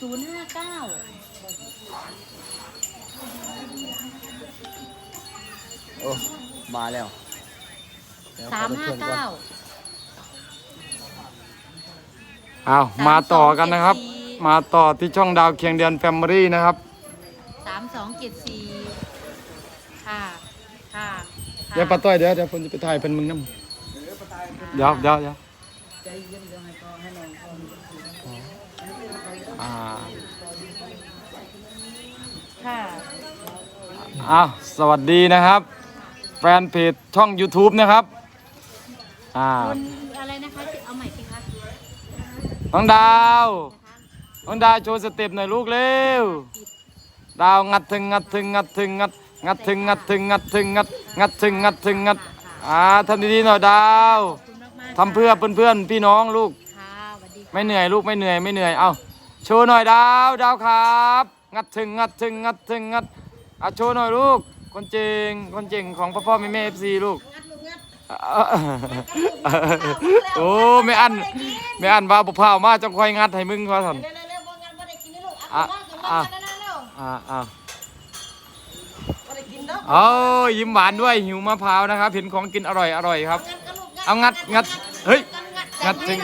ศูนย์ห้าเก้าโอ้มาแล้วเดี๋ยวสามขอห้าไปทวนก่อนเก้าเอามาต่อกันนะครับ มาต่อที่ช่องดาวเคียงเดือนแฟมิลี่นะครับ สามสองเจ็ดสี่ค่ะค่ะค่ะเดี๋ยวป้าต้อยเดี๋ยวเดี๋ยวผมจะไปถ่ายเป็นมึงน้ำเดี๋ยวเดี๋ยวเดี๋ยวอ่า ค่ะอ้าวสวัสดีนะครับ แฟนเพจช่อง YouTube นะครับอ่าคนอะไรนะคะเอาใหม่สิคะน้องดาวน้องดาวโชว์สเต็ปหน่อยลูกเร็วดาวงัดถึงงัดถึงงัดถึงงัดงัดถึงงัดถึงงัดถึงงัดงัดถึงงัดถึงงัดอ่าทำดีๆหน่อยดาวขอบคุณมากมากทำเพื่อเพื่อนๆพี่น้องลูก ค่ะสวัสดีค่ะ ไม่เหนื่อยลูกไม่เหนื่อยไม่เหนื่อย เอา โชว์หน่อยดาวดาวครับ งัดถึงงัดถึงงัดถึงงัดอะโชว์หน่อยลูก คนเจงคนเจงของพ่อพ่อแม่แม่เอฟซีลูกโอ้ไม่อันไม่อันว่าบุพเพามาจังคอยงัดให้มึงว่าสันอะอะอะอะเอายิ้มหวานด้วยหิวมะพร้าวนะครับเห็นของกินอร่อยอร่อยครับ เอางัดงัดเฮ้ยงัดถึง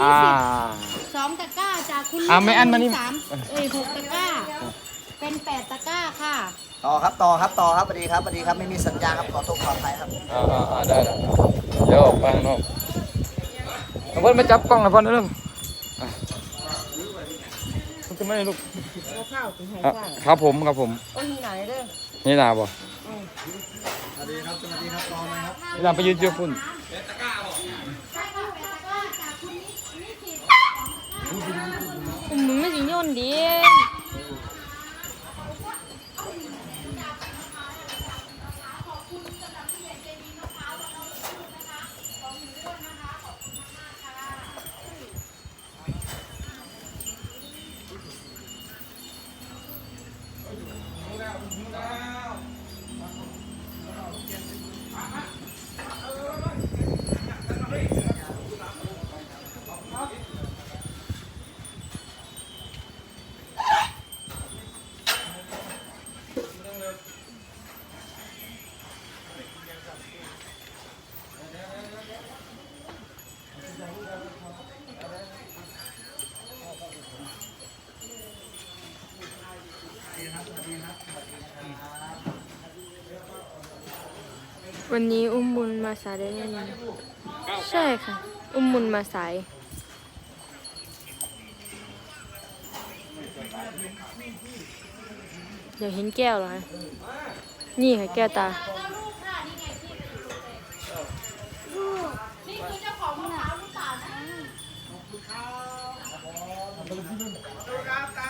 คุณนิอ่า สิตสองตะกร้าจากคุณอะไม่อั้นมานี่ สามเอ้ยหกตะกร้า เป็นแปดตะกร้าค่ะ ต่อครับต่อครับต่อครับสวัสดีครับสวัสดีครับไม่มีสัญญาณครับขอโทษขออภัยครับอ่าอ่าอ่าได้ได้เดี๋ยวออกไปข้างนอกเอาเพื่อนมาจับกล้องหน่อยเพื่อนเรื่องอะคุณจะไม่ได้ลูกอะครับผมครับผมนี่นาบ่สวัสดีครับสวัสดีครับรอไหมครับนี่นาไปยืนเจอคุณมันไม่ สิโยนดีวั วันนี้อุ้มบุญมาสายได้ยังไงใช่ค่ะ อุ้มบุญมาสายเดี๋ยวเห็นแก้วเหรอคะนี่ค่ะแก้วตา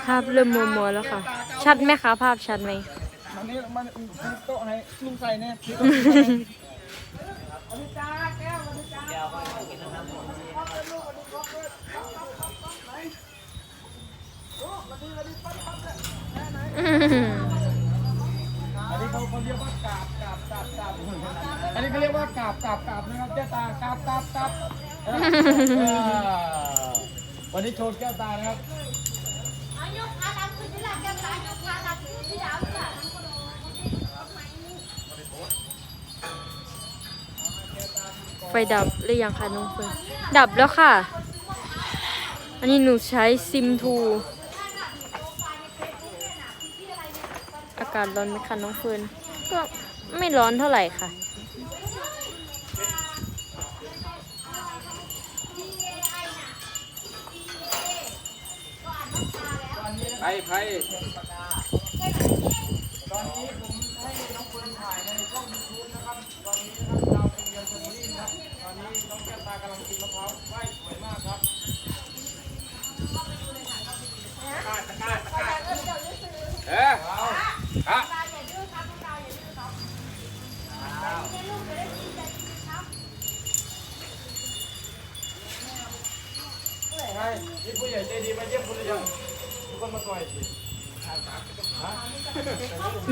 ภาพเริ่มมัวมัวๆแล้วค่ะ ชัดไหมคะ ภาพชัดไหม มันนี่มันโต๊ะให้ลุงใส่เนี่ยอันนี้เขาเขาเรียกว่ากาบกาบกาบกาบอันนี้เขาเรียกว่ากาบกาบกาบนะครับแก้วตากาบกาบกาบวันนี้โชว์แก้วตานะครับอายุอาลังคือที่ลาแก้ตายก ไฟดับหรือยังคะน้องเฟิร์นดับแล้วค่ะ อันนี้หนูใช้ซิมทูอากาศร้อนไหมคะน้องเฟิร์นก็ไม่ร้อนเท่าไหร่ค่ะไปไปตอนนี้ผมใครใครเอ๊ ที่ผู้ใหญ่ใจดีมาเยี่ยมคุณหยังทุกคนมาต่อย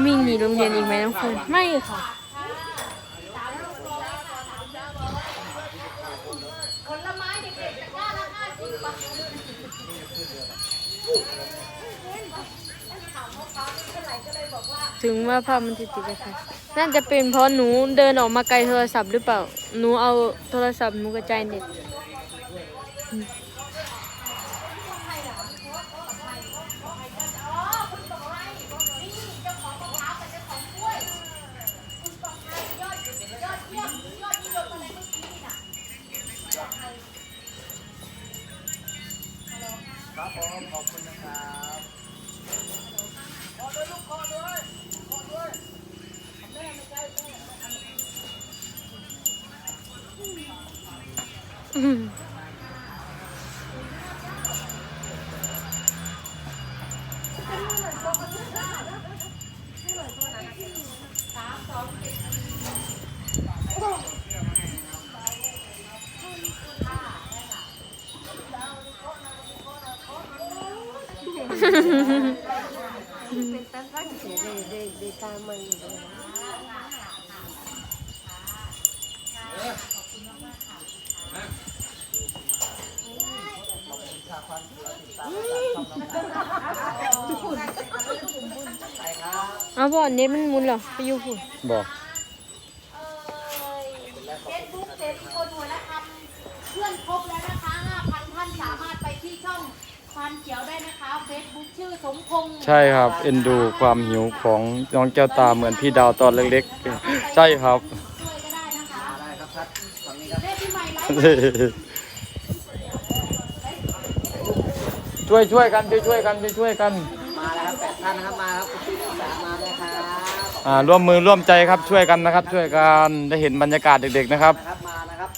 มีนีโรงเรียนอีกไหมน้องเฟินไม่ค่ะถึงว่าภาพมันติดติดกันน่าจะเป็นเพราะหนูเดินออกมาไกลโทรศัพท์หรือเปล่า หนูเอาโทรศัพท์หนูกระจายเน็ต เป็นตั้งแต่เดเดเดตามันอยู่าพ่อเน็ตมันหมุนเหรอไปอยู่ฝุ่นบอกเฟซบุ๊กเสรีโกนหัวละคำเพื่อนครบแล้วนะคะ5,000ท่านสามารถไปที่ช่องฟันเขียวได้นะคะเฟซบุ๊กชื่อสมพงษ์ใช่ครับ เอ็นดูความหิวของน้องแก้วตาเหมือนพี่ดาวตอนเล็กๆ ใช่ครับ ช่วยก็ได้นะคะได้ครับทัดฝั่งนี้ครับ เลขที่ใหม่ไลฟ์ ช่วยช่วยกันช่วยช่วยกันช่วยช่วยกัน มาแล้วครับแปดท่านนะครับมาครับคุณพี่ศึกษามาเลยครับอ่าร่วมมือร่วมใจครับช่วยกันนะครับ ช่วยกันได้เห็นบรรยากาศเด็กๆนะครับนะครับมานะครับ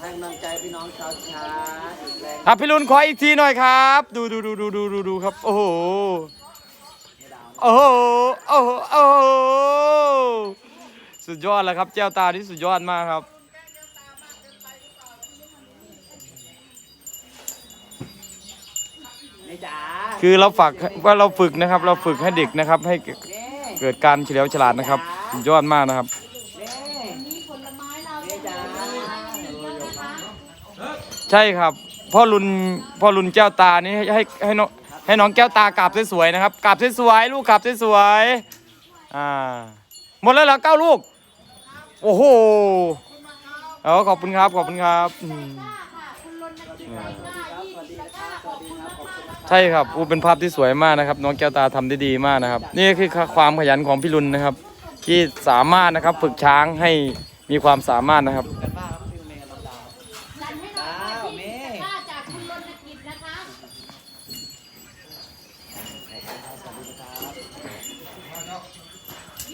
ให้กำลังใจพี่น้องชาวช้างอีกแรงอะพี่รุนขออีกทีหน่อยครับ ดูดูดูดูดูดูดูครับ โอ้โหโอ้โหโอ้โหโอ้โหสุดยอดแล้วครับแก้วตาที่สุดยอดมากครับ นี่จ๋า คือเราฝากว่าเราฝึกนะครับ เราฝึกให้เด็กนะครับ ให้เกิดการเฉลียวฉลาดนะครับสุดยอดมากนะครับใช่ครับ พ่อรุนพ่อรุนแก้วตานี่ให้ให้ให้น้องให้น้องแก้วตากราบสวยๆนะครับกราบสวยๆลูกกราบสวยๆอ่าหมดแล้วเหรอเก้าลูก โอ้โหเอาขอบคุณครับขอบคุณครับ ใช่ครับอูเป็นภาพที่สวยมากนะครับ น้องแก้วตาทำได้ดีมากนะครับ นี่คือความขยันของพี่รุนนะครับ ที่สามารถนะครับฝึกช้างให้มีความสามารถนะครับกันบ้างครับพี่เมย์กับตะกร้านะคะ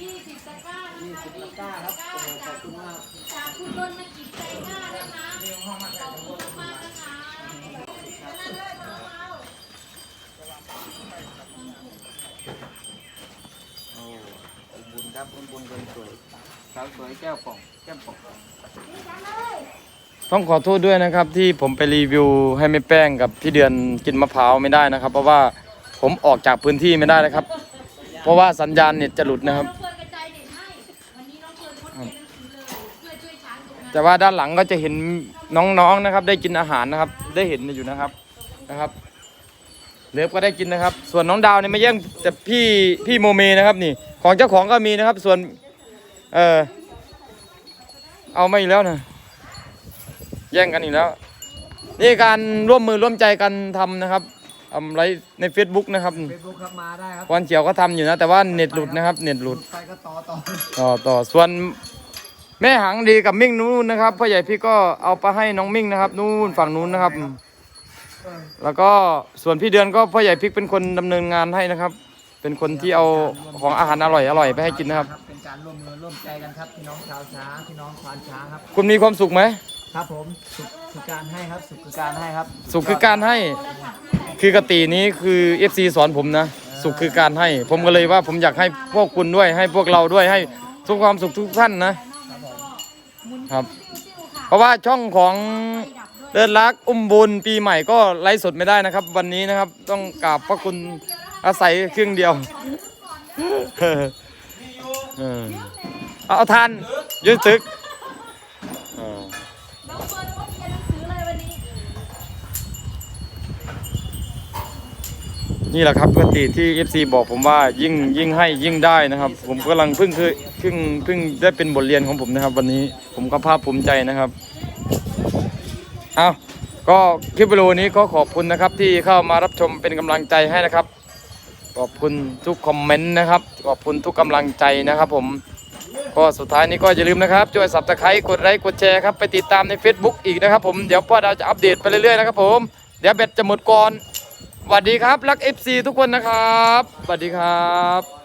20ตะกร้านะคะตะกร้าครับขอบคุณมาก ครับบุญบุญคนสวยสาวสวยแก้วป่องแก้มป่องต้องขอโทษด้วยนะครับที่ผมไปรีวิวให้แม่แป้งกับพี่เดือนกินมะพร้าวไม่ได้นะครับ เพราะว่าผมออกจากพื้นที่ไม่ได้นะครับ เพราะว่าสัญญาณเน็ตจะหลุดนะครับ แต่ว่าด้านหลังก็จะเห็นน้องๆนะครับ ได้กินอาหารนะครับ ได้เห็นอยู่นะครับนะครับ เล็บก็ได้กินนะครับ ส่วนน้องดาวเนี่ยไม่แย่งแต่พี่พี่โมเมนะครับนี่ ของเจ้าของก็มีนะครับ ส่วนเออเอาไม่แล้วนะแย่งกันอีกแล้ว นี่การร่วมมือร่วมใจกันทำนะครับทำไรใน Facebook นะครับเฟซบุ๊กครับมาได้ครับวันเขียวก็ทำอยู่นะ แต่ว่าเน็ตหลุดนะครับ เน็ตหลุดไปก็ต่อต่อต่อต่อส่วนแม่หังดีกับมิ่งนู้นนะครับพ่อใหญ่พี่ก็เอาไปให้น้องมิ่งนะครับ นู่นฝั่งนู้นนะครับ แล้วก็ส่วนพี่เดือนก็พ่อใหญ่พริกเป็นคนดำเนินงานให้นะครับ เป็นคนที่เอาของอาหารอร่อยอร่อยไปให้กินนะครับ เป็นการร่วมมือร่วมใจกันครับพี่น้องชาวช้างพี่น้องควานช้างครับ คุณมีความสุขไหมครับผมสุขคือการให้ครับสุขคือการให้ครับสุขคือการให้ คือกตินี้คือ FC สอนผมนะ สุขคือการให้ ผมก็เลยว่าผมอยากให้พวกคุณด้วยให้พวกเราด้วยให้ทุกความสุขทุกท่านนะครับ เพราะว่าช่องของ เดินรักอุ้มบุญปีใหม่ก็ไลฟ์สดไม่ได้นะครับ วันนี้นะครับต้องกราบพระคุณอาศัยเครื่องเดียวเออเอาเอาทานยืดตึกเออน้องเฟิร์นงดเรียนหนังสือเลยวันนี้นี่แหละครับปกติที่ FC บอกผมว่ายิ่งยิ่งให้ยิ่งได้นะครับ ผมกำลังเพิ่งคือเพิ่งเพิ่งได้เป็นบทเรียนของผมนะครับ วันนี้ผมก็ภาคภูมิใจนะครับ เอาก็คลิปวิดีโอนี้ก็ขอบคุณนะครับที่เข้ามารับชมเป็นกำลังใจให้นะครับ ขอบคุณทุกคอมเมนต์นะครับ ขอบคุณทุกกำลังใจนะครับผมก็สุดท้ายนี้ก็อย่าลืมนะครับช่วยสับตะไคร้กดไลค์กดแชร์ครับไปติดตามใน Facebook อีกนะครับผมเดี๋ยวพ่อดาวจะอัปเดตไปเรื่อยๆนะครับผมเดี๋ยวแบตจะหมดก่อนสวัสดีครับ รัก FC ทุกคนนะครับสวัสดีครับ